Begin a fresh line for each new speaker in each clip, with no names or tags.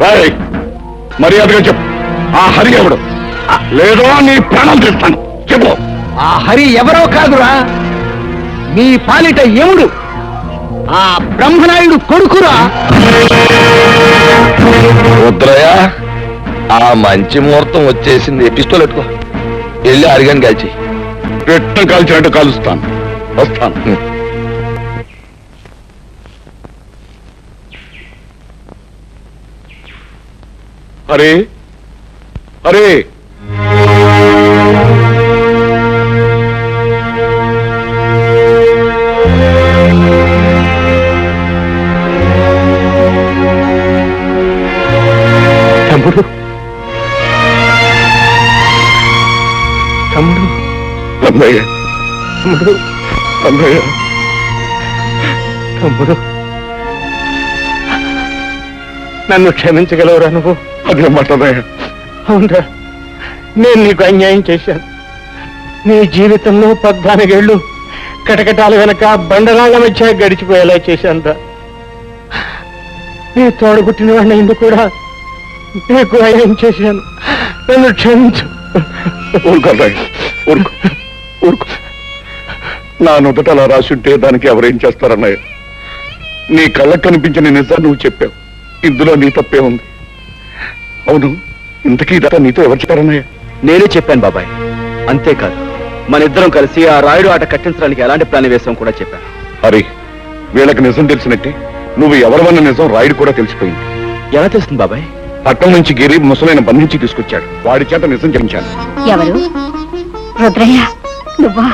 రాయ్ మర్యాదగా చెప్పు. ఆ హరి ఎవడు? లేదో నీ ప్రాణం తీస్తాను. చెప్పు.
ఆ హరి ఎవరో కాదురా. మీ పాలిట యముడు. ఆ బ్రహ్మనాయుడు కొడుకురా.
రుద్రయ్య ఆ మంచి ముహూర్తం వచ్చేసింది. పిస్తోల్ పెట్టుకో వెళ్ళి అరిగాని కాల్చి
పెట్ట కాల్చినట్టు కాలుస్తాను. వస్తాను. అరే అరే.
తమ్ముడు. తమ్ముడు.
అన్నయ్య.
తమ్ముడు.
అన్నయ్య.
తమ్ముడు. నన్ను క్షమించగలవురా నువ్వు?
అదే మాట
అవునరా నేను నీకు అన్యాయం చేశాను. నీ జీవితంలో పద్నాలుగేళ్ళు కటకటాల వెనక బండరాళ్ళ మధ్య గడిచిపోయేలా చేశానురా. నీ తోడబుట్టిన వాడిని ఎందుకు కూడా నీకు అన్యాయం చేశాను. నన్ను క్షమించు.
ఊరుకో ఊరుకో ఊరుకో. నా నుదుట అలా రాసుంటే దానికి ఎవరేం చేస్తారన్నయ్య? నీ కళ్ళకు కనిపించిన నిజాన్ని నువ్వు చెప్పావు. ఇందులో నీ తప్పే ఉంది. అవును ఇంతకీ ఇదంతా నీతో ఎవరు చెప్పారన్నయ్య?
నేనే చెప్పాను బాబాయ్. అంతేకాదు మన ఇద్దరం కలిసి ఆ రాయుడు ఆట కట్టించడానికి ఎలాంటి ప్లాన్ వేసాం కూడా చెప్పాను.
హరి వీళ్ళకి నిజం తెలిసినట్టే నువ్వు ఎవరివన్న నిజం రాయుడు కూడా తెలిసిపోయింది.
ఎలా తెలుస్తుంది బాబాయ్?
పట్టణం నుంచి గిరి ముసలైన బంధించి తీసుకొచ్చాడు. వాడి చేత నిజం చెప్పించాను.
ఎవరు? రుద్రయ్య నువ్వా?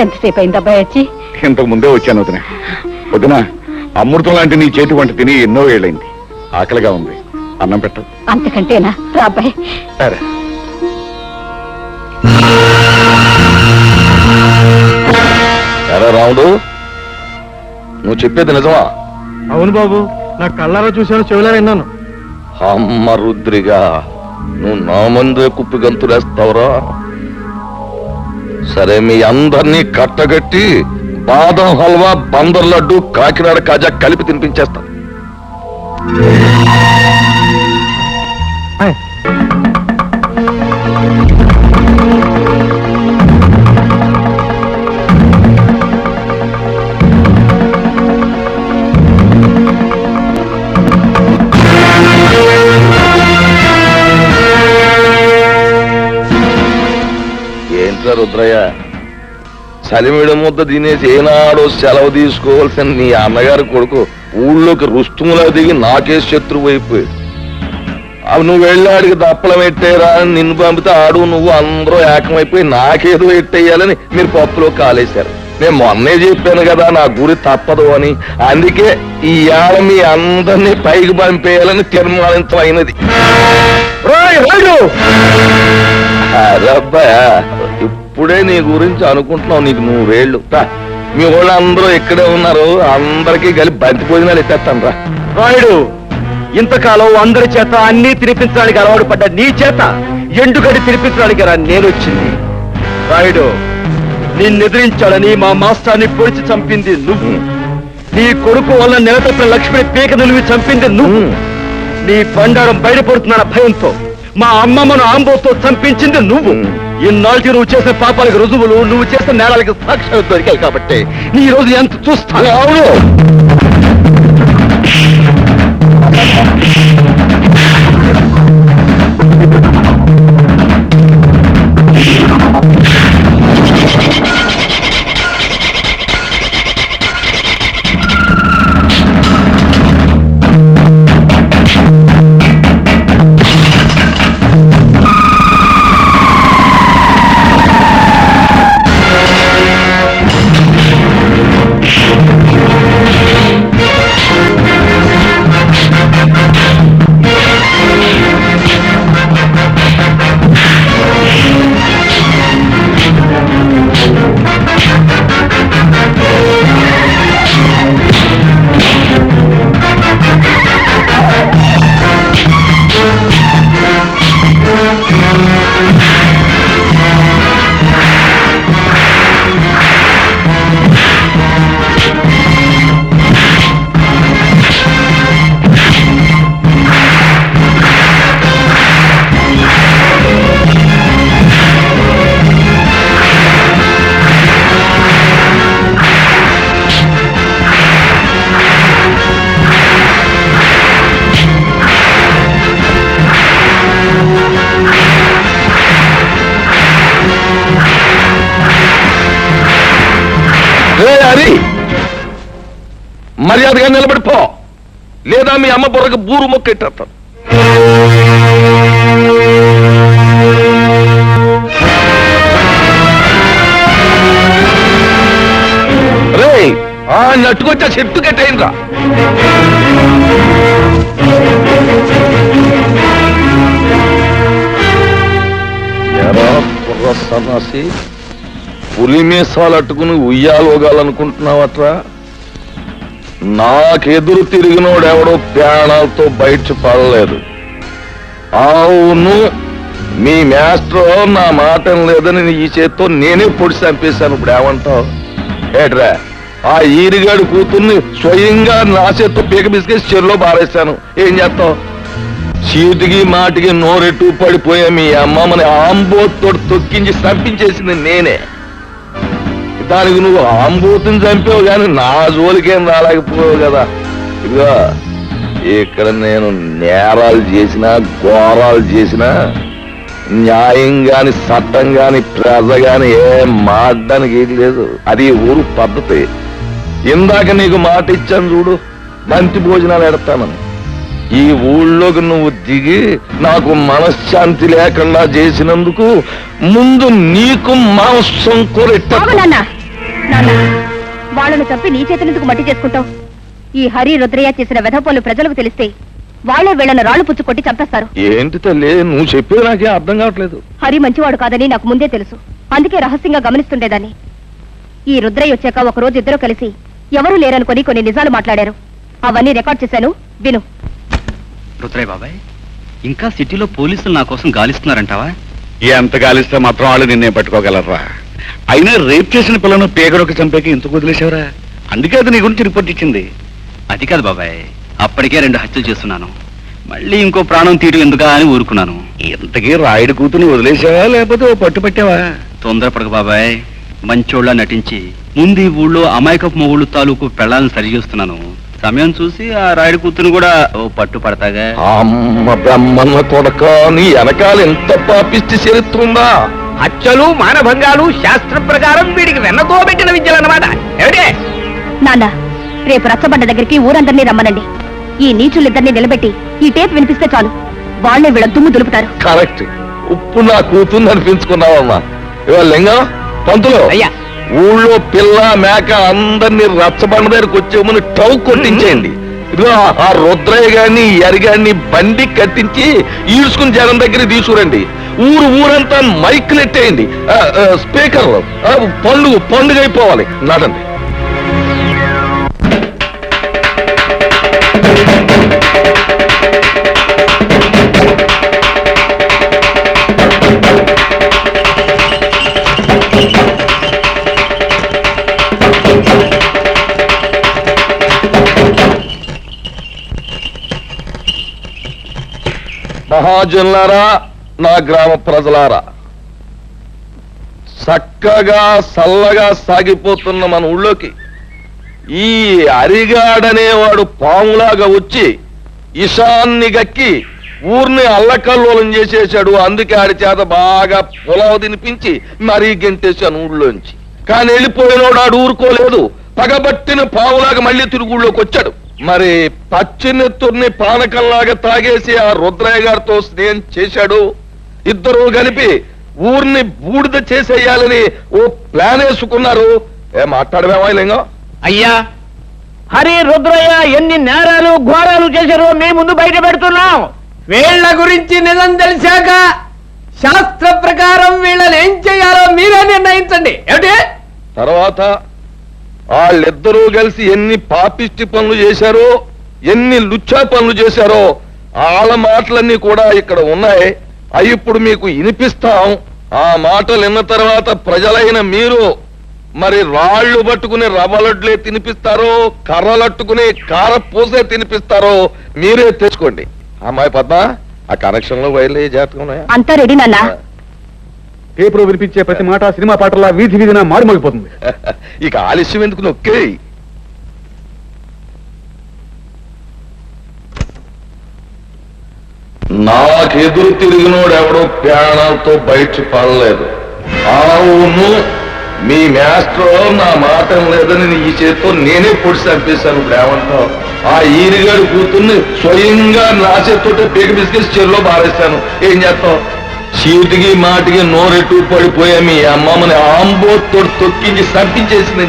ఎంతసేపు అయింది అబ్బాయి వచ్చి?
ఇంతకు ముందే వచ్చాను వదిన. వదిన అమృతం లాంటి నీ చేతి వంట తిని ఎన్నో ఏళ్ళైంది. ఆకలిగా ఉంది. అన్నం పెట్టు.
అంతకంటేనా? రా అబ్బాయి.
సరే.
రాముడు నువ్వు చెప్పేది నిజమా?
అవును బాబు నా కళ్ళారా చూశాను చెవులా విన్నాను.
అమ్మ రుద్రిగా నువ్వు నా ముందే కుప్పి గంతులేస్తావురా. సరే మీ అందరినీ కట్టగట్టి బాదం హల్వా బందర్ లడ్డు కాకినాడ కాజా కలిపి తినిపించేస్తా. సలిమిడి ముద్ద తినేసి ఏనాడు సెలవు తీసుకోవాల్సిన నీ అన్నగారి కొడుకు ఊళ్ళోకి రుస్తుములా దిగి నాకే శత్రువు అయిపోయాడు. అవి నువ్వు వెళ్ళి ఆడికి దప్పలం ఎట్టేరా అని నిన్ను పంపితే ఆడు నువ్వు అందరూ ఏకమైపోయి నాకేదో ఎట్టేయాలని మీరు పప్పులో కాలేశారు. నేను మొన్నే చెప్పాను కదా నా గురి తప్పదు అని. అందుకే ఈ ఏళ మీ అందరినీ పైకి పంపేయాలని తీర్మానించడం అరబ్బా ఇప్పుడే నీ గురించి అనుకుంటున్నావు నీకు రా, మీ వాళ్ళు అందరూ ఇక్కడే ఉన్నారు అందరికీ కలిపి బంతి భోజనాలు రా.
రాయుడు ఇంతకాలం అందరి చేత అన్ని తినిపించడానికి అలవాటు పడ్డ నీ చేత ఎండుగడి తినిపించడానికి రా నేను వచ్చింది. రాయుడు నిన్నెదిరించాలని మా మాస్టర్ని పొడిచి చంపింది నువ్వు. నీ కొడుకు వల్ల నెలతప్పిన లక్ష్మిని పీక నిలివి చంపింది నువ్వు. నీ బండారం బయటపడుతున్న భయంతో మా అమ్మమ్మను ఆంబోతో చంపించింది నువ్వు. ఇన్నాళ్ళకి నువ్వు చేసిన పాపాలకు రుజువులు నువ్వు చేసిన నేరాలకి సాక్ష్యాలు దొరికాయి కాబట్టి నీ ఈ రోజు ఎంత చూస్తాను.
అవును. మర్యాదగా నిలబడిపో. లేదా మీ అమ్మ బుర్రకు బూరు మొక్కెట్టేస్తాను రే ఆ నట్టుకొచ్చా చెట్టు కట్టయిందా సన్నాసి. పులి మీసాలు అట్టుకుని ఉయ్యాలోగాలనుకుంటున్నావట్రా నాకెదురు తిరిగినోడెవడో ప్రాణాలతో బయట పడలేదు. అవును మీ మాస్టర్ నా మాట లేదని ఈ చేత్తో నేనే పొడి చంపేశాను ఇప్పుడు ఏమంటావు ఏట్రా ఆ ఈరిగాడు కూతుర్ని స్వయంగా నా చేత్తో పీక బిస్కెట్ చెరులో బారేశాను ఏం చేస్తావు? చీటికి మాటికి నోరెట్టు పడిపోయే మీ అమ్మమ్మని ఆంబోతో తొక్కించి చంపించేసింది నేనే. దానికి నువ్వు ఆంబోతుని చంపావు కానీ నా జోలికేం రాలేకపోయావు కదా. ఇదిగో ఇక్కడ నేను నేరాలు చేసినా ఘోరాలు చేసినా న్యాయం గాని చట్టం గాని ప్రజ గాని ఏం మాడడానికి ఏది లేదు. అది ఊరు పద్ధతి. ఇందాక నీకు మాట ఇచ్చాను చూడు బంతి భోజనాలు ఎడతానని ఈ ఊళ్ళోకి నువ్వు దిగి నాకు మనశ్శాంతి లేకుండా చేసినందుకు ముందు నీకు మాంసం కూరెట్ట
వాళ్ళను చంపి నీ చేతులెందుకు మట్టి చేసుకుంటావు? ఈ హరి రుద్రయ్య చేసిన వెధపోలు ప్రజలకు తెలిస్తే వాళ్ళే వీళ్ళను రాళ్ళు పుచ్చు కొట్టి చంపేస్తారు.
ఏంటి తల్లి? నువ్వు చెప్పేది నాకే అర్థం కావట్లేదు.
హరి మంచివాడు కాదని నాకు ముందే తెలుసు. అందుకే రహస్యంగా గమనిస్తుండేదాన్ని. ఈ రుద్రయ్య వచ్చాక ఒక రోజు ఇద్దరు కలిసి ఎవరూ లేరనుకొని కొన్ని నిజాలు మాట్లాడారు. అవన్నీ రికార్డ్ చేశాను. విను.
రుద్రయ్య బాబాయ్ ఇంకా సిటీలో పోలీసులు నా కోసం గాలిస్తున్నారంటావా?
ఎంత గాలిస్తే మాత్రం వాళ్ళు నిన్నే పట్టుకోగలరా అయినా రేప్ చేసిన పిల్లను పేగడొక చంపేకి ఎందుకు వదిలేశావురా? అందుకే అది నీ గురించి రిపోర్ట్ ఇచ్చింది.
అది కాదు బాబాయ్ అప్పటికే రెండు హత్యలు చేస్తున్నాను. మళ్ళీ ఇంకో ప్రాణం తీయడం ఎందుకా అని ఊరుకున్నాను.
ఇంతకీ రాయుడు కూతుని వదిలేసావా లేకపోతే ఓ పట్టు పట్టావా?
తొందరపడక బాబాయ్ మంచోళ్ళ నటించి ముందు ఈ ఊళ్ళో అమాయకపు మొగుళ్ళు తాలూకు పెళ్ళాలను సరిచేస్తున్నాను సమయం చూసి ఆ రాయుడు కూతురు కూడా ఓ పట్టు పడతాగా.
అమ్మ బ్రహ్మన్న కొడక నీ వెనకాల ఎంత పాపిష్టి చరిత్రుందా
హత్యలు మానభంగాలు శాస్త్ర ప్రకారం వీడికి వెన్నతో పెట్టిన విద్యలు అన్నమాట ఏమిటే?
నాన్న రేపు రచ్చబండ దగ్గరికి ఊరందరినీ రమ్మనండి. ఈ నీచులిద్దరిని నిలబెట్టి ఈ టేప్ వినిపిస్తే చాలు. వాళ్ళే వీళ్ళ దుమ్ము దులుపుతారు.
కరెక్ట్. ఉప్పు నా కూతుర్ని అనిపించుకున్నావమ్మా. ఇవాళ లింగం పంతులు.
అయ్యా.
ఊళ్ళో పిల్ల మేక అందరినీ రచ్చబండ దగ్గరకు వచ్చేమని టౌ కొట్టించేయండి. ఇదిగో ఆ రుద్రయ్య గారిని ఈ ఎరిగాన్ని బండి కట్టించి ఈడ్చుకుని జనం దగ్గర తీసుకురండి. ఊరు ఊరంతా మైక్ ఎట్టేయండి ఆ, స్పీకర్లు పండుగ పండుగ అయిపోవాలి. నడండి మహాజనులారా నా గ్రామ ప్రజలారా చక్కగా చల్లగా సాగిపోతున్న మన ఊళ్ళోకి ఈ అరిగాడనేవాడు పాములాగా వచ్చి ఇషాన్ని గక్కి ఊర్ని అల్లకల్లోలం చేసేశాడు. అందుకే ఆడి చేత బాగా పొలవ తినిపించి మరీ గెంటేశాను ఊళ్ళోంచి. కానీ వెళ్ళిపోయినోడు ఆడు ఊరుకోలేదు. పగబట్టిన పావులాగా మళ్ళీ తిరుగుళ్ళోకి వచ్చాడు. మరి పచ్చినెత్తుర్ని పానకంలాగా తాగేసి ఆ రుద్రయ్య గారితో స్నేహం చేశాడు. ఇద్దరు కలిపి ఊర్ని బూడిద చేసేయాలని ఓ ప్లాన్ వేసుకున్నారు. ఏ మాట్లాడమేమా లింగం?
అయ్యా! హరి రుద్రయ్య ఎన్ని నేరాలు ఘోరాలు చేశారో మీ ముందు బయట పెడుతున్నాం. వీళ్ళ గురించి నిజం తెలిసాక శాస్త్ర ప్రకారం వీళ్ళని ఏం చేయాలో మీరే నిర్ణయించండి. ఏమిటి?
తర్వాత వాళ్ళిద్దరూ కలిసి ఎన్ని పాపిష్టి పనులు చేశారో ఎన్ని లుచ్చా పనులు చేశారో వాళ్ళ మాటలన్నీ కూడా ఇక్కడ ఉన్నాయి. అవి ఇప్పుడు మీకు వినిపిస్తాం. ఆ మాటలు విన్న తర్వాత ప్రజలైన మీరు మరి రాళ్ళు పట్టుకుని రవ్వలడ్లే తినిపిస్తారో కర్రలట్టుకుని కార పూసే తినిపిస్తారో మీరే తెచ్చుకోండి అమ్మాయి పద్మ ఆ కనెక్షన్లో వైర్లు జాతకం ఉన్నాయా?
అంతా రెడీ నాన్న?
పేపర్ వినిపించే ప్రతి మాట సినిమా పాటలా వీధి వీధిన మారుమోగిపోతుంది.
ఇక ఆలస్యం ఎందుకు నొక్కే నాకెదురు తిరిగినోడు ఎవడో ప్రాణాలతో బయట పడలేదు. అవును మీ మాస్టర్ నా మాట లేదని ఈ చేతితో నేనే పొడి చంపేశాను ఇప్పుడు ఏమంటావు ఆ ఈరిగాడు కూతుర్ని స్వయంగా నా చేతితో బిగ్ బిస్కెట్స్ చెరులో బారేశాను ఏం చేస్తావు? చీటికి మాటికి నోరెట్టు పడిపోయా మీ అమ్మమ్మని ఆంబోతో తొక్కించి సంపించేసింది